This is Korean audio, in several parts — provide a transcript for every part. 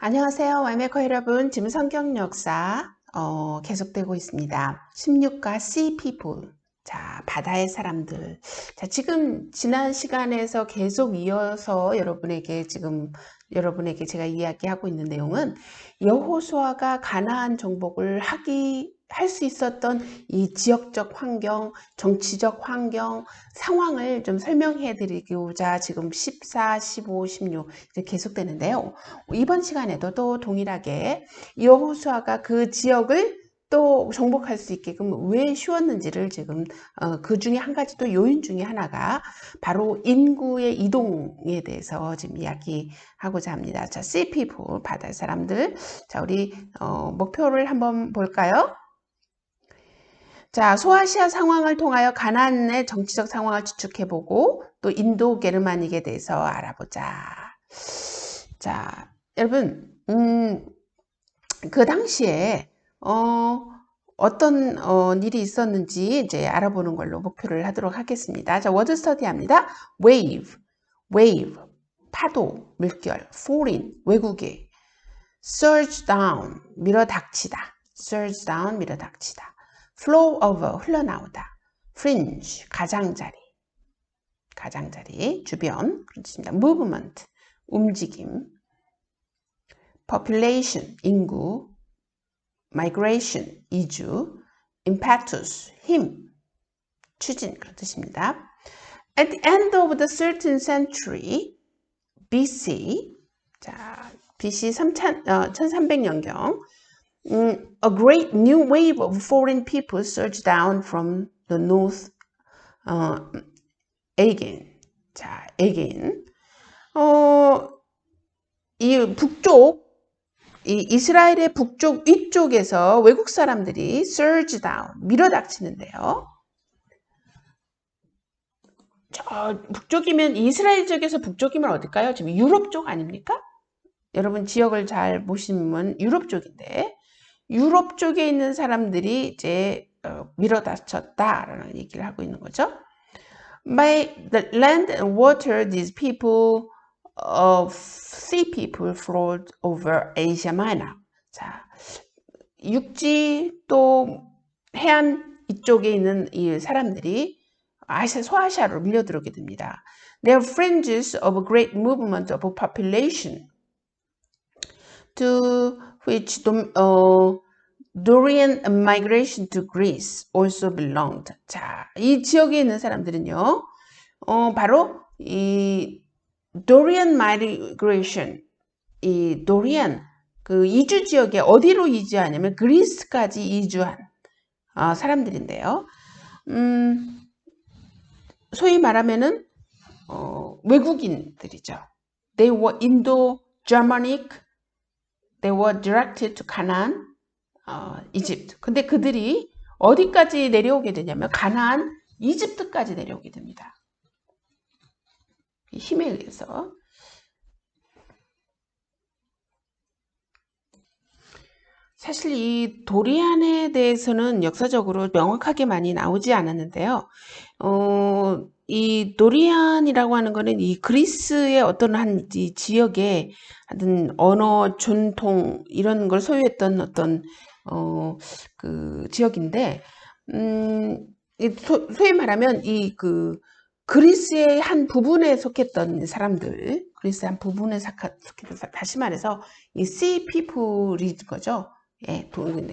안녕하세요. 와이메커 여러분. 지금 성경 역사 어, 계속되고 있습니다. 16과 C people. 자, 바다의 사람들. 자, 지금 지난 시간에서 계속 이어서 여러분에게 지금 여러분에게 제가 이야기하고 있는 내용은 여호수아가 가나안 정복을 하기 할 수 있었던 이 지역적 환경, 정치적 환경, 상황을 좀 설명해 드리고자 지금 14, 15, 16 이제 계속되는데요. 이번 시간에도 또 동일하게 여호수아가 그 지역을 또 정복할 수 있게끔 왜 쉬웠는지를 지금 어, 그 중에 한 가지 또 요인 중에 하나가 바로 인구의 이동에 대해서 지금 이야기하고자 합니다. 자, C people 바다 사람들. 자, 우리 어, 목표를 한번 볼까요? 자, 소아시아 상황을 통하여 가나안의 정치적 상황을 추측해보고 또 인도 게르마닉에 대해서 알아보자. 자, 여러분, 음, 그 당시에 어, 어떤 어, 일이 있었는지 이제 알아보는 걸로 목표를 하도록 하겠습니다. 자, 워드 스터디 합니다. wave, wave, 파도, 물결, foreign, 외국의, surge down, 밀어닥치다, surge down, 밀어닥치다, flow over, 흘러나오다, fringe, 가장자리, 가장자리, 주변, 그렇습니다. movement, 움직임, population, 인구, migration, 이주, impetus, 힘, 추진 그런 뜻입니다. At the end of the certain century, BC, 자, BC 3000, 어, 1300년경, um, a great new wave of foreign people surged down from the north 어, again. 자, again. 어, 이 북쪽 이 이스라엘의 북쪽 위쪽에서 외국 사람들이 surge down, 밀어닥치는데요. 저 북쪽이면 이스라엘 쪽에서 북쪽이면 어딜까요? 지금 유럽 쪽 아닙니까? 여러분 지역을 잘 보시면 유럽 쪽인데 유럽 쪽에 있는 사람들이 이제 어, 밀어닥쳤다라는 얘기를 하고 있는 거죠. By the land and water, these people of sea people flowed over Asia Minor. 자, 육지 또 해안 이쪽에 있는 이 사람들이 아시아 소아시아로 밀려들어오게 됩니다. They are fringes of a great movement of population to which uh, Dorian migration to Greece also belonged. 자, 이 지역에 있는 사람들은요, 어, 바로 이 Dorian migration, 이 Dorian 그 이주 지역에 어디로 이주하냐면 그리스까지 이주한 어, 사람들인데요. 음, 소위 말하면은 어, 외국인들이죠. They were Indo-Germanic. They were directed to Canaan, 어, 이집트. 근데 그들이 어디까지 내려오게 되냐면 가나안, 이집트까지 내려오게 됩니다. 힘에 의해서 사실 이 도리안에 대해서는 역사적으로 명확하게 많이 나오지 않았는데요. 어, 이 도리안이라고 하는 거는 이 그리스의 어떤 한 지역의 하여튼 언어, 전통 이런 걸 소유했던 어떤 어, 그 지역인데 음, 소, 소위 말하면 이 그 그리스의 한 부분에 속했던 사람들, 그리스의 한 부분에 속했던, 다시 말해서 이 sea people이 거죠. 예,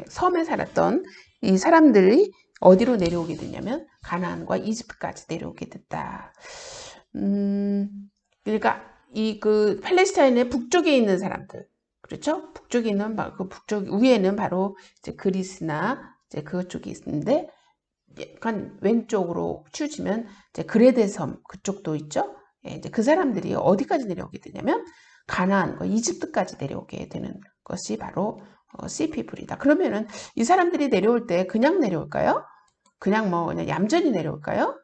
섬에 살았던 이 사람들이 어디로 내려오게 되냐면 가나안과 이집트까지 내려오게 됐다. 음, 그러니까 이 그 팔레스타인의 북쪽에 있는 사람들, 그렇죠? 북쪽에 있는 그 북쪽 위에는 바로 이제 그리스나 이제 그쪽이 있는데 약간 왼쪽으로 치우치면 이제 그레데 섬 그쪽도 있죠. 예, 이제 그 사람들이 어디까지 내려오게 되냐면 가나안과 이집트까지 내려오게 되는 것이 바로 어, 씨피플이다. 그러면은 이 사람들이 내려올 때 그냥 내려올까요? 그냥 뭐 그냥 얌전히 내려올까요?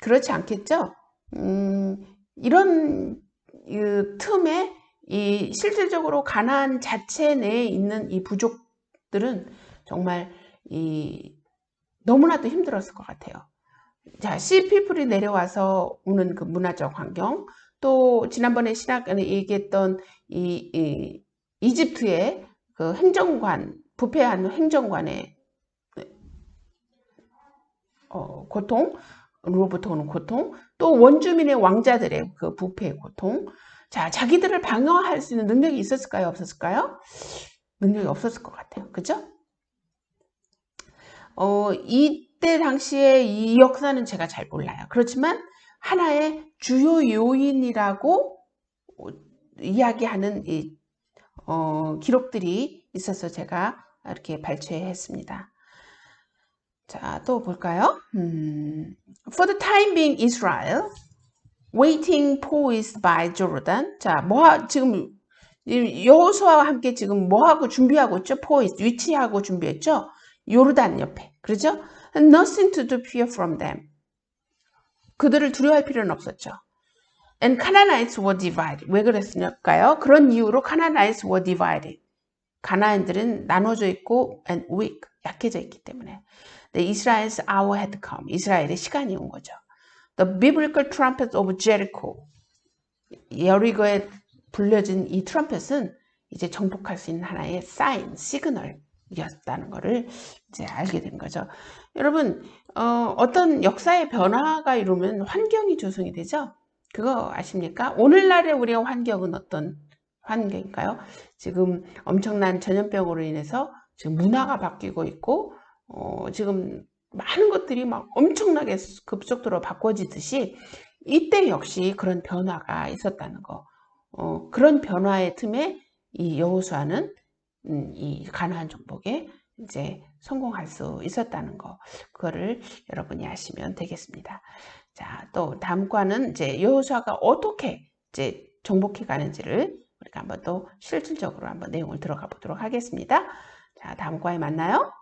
그렇지 않겠죠. 음, 이런 이 틈에 이 실질적으로 가나안 자체 내에 있는 이 부족들은 정말 이 너무나도 힘들었을 것 같아요. 자, 씨피플이 내려와서 오는 그 문화적 환경, 또 지난번에 신학에 얘기했던 이, 이 이집트의 그 행정관, 부패한 행정관의 어, 고통으로부터 오는 고통, 또 원주민의 왕자들의 그 부패의 고통, 자, 자기들을 방어할 수 있는 능력이 있었을까요? 없었을까요? 능력이 없었을 것 같아요. 그죠? 어, 이때 당시에 이 역사는 제가 잘 몰라요. 그렇지만 하나의 주요 요인이라고 이야기하는 이, 어, 기록들이 있어서 제가 이렇게 발췌했습니다. 자, 또 볼까요? 음, For the time being, Israel, waiting poised by Jordan. 자, 뭐 지금 여호수아와 함께 지금 뭐 하고 준비하고 있죠? poised 위치하고 준비했죠? 요르단 옆에. 그렇죠? Nothing to do fear from them. 그들을 두려워할 필요는 없었죠. And Canaanites were divided. 왜 그랬을까요? 그런 이유로 Canaanites were divided. 가나안들은 나눠져 있고 and weak, 약해져 있기 때문에. The Israel's hour had come. 이스라엘의 시간이 온 거죠. The biblical trumpet of Jericho. 여리고에 불려진 이 트럼펫은 이제 정복할 수 있는 하나의 사인, 시그널이었다는 것을 이제 알게 된 거죠. 여러분, 어, 어떤 역사의 변화가 이루면 환경이 조성이 되죠? 그거 아십니까? 오늘날의 우리의 환경은 어떤 환경인가요? 지금 엄청난 전염병으로 인해서 지금 문화가 바뀌고 있고, 어, 지금 많은 것들이 막 엄청나게 급속도로 바꿔지듯이 이때 역시 그런 변화가 있었다는 거. 어, 그런 변화의 틈에 이 여호수아는 음, 이 가나안 정복에 이제 성공할 수 있었다는 거. 그거를 여러분이 아시면 되겠습니다. 자, 또 다음 과는 이제 여호수아가 어떻게 이제 정복해 가는지를 우리가 한번 또 실질적으로 한번 내용을 들어가 보도록 하겠습니다. 자, 다음 과에 만나요.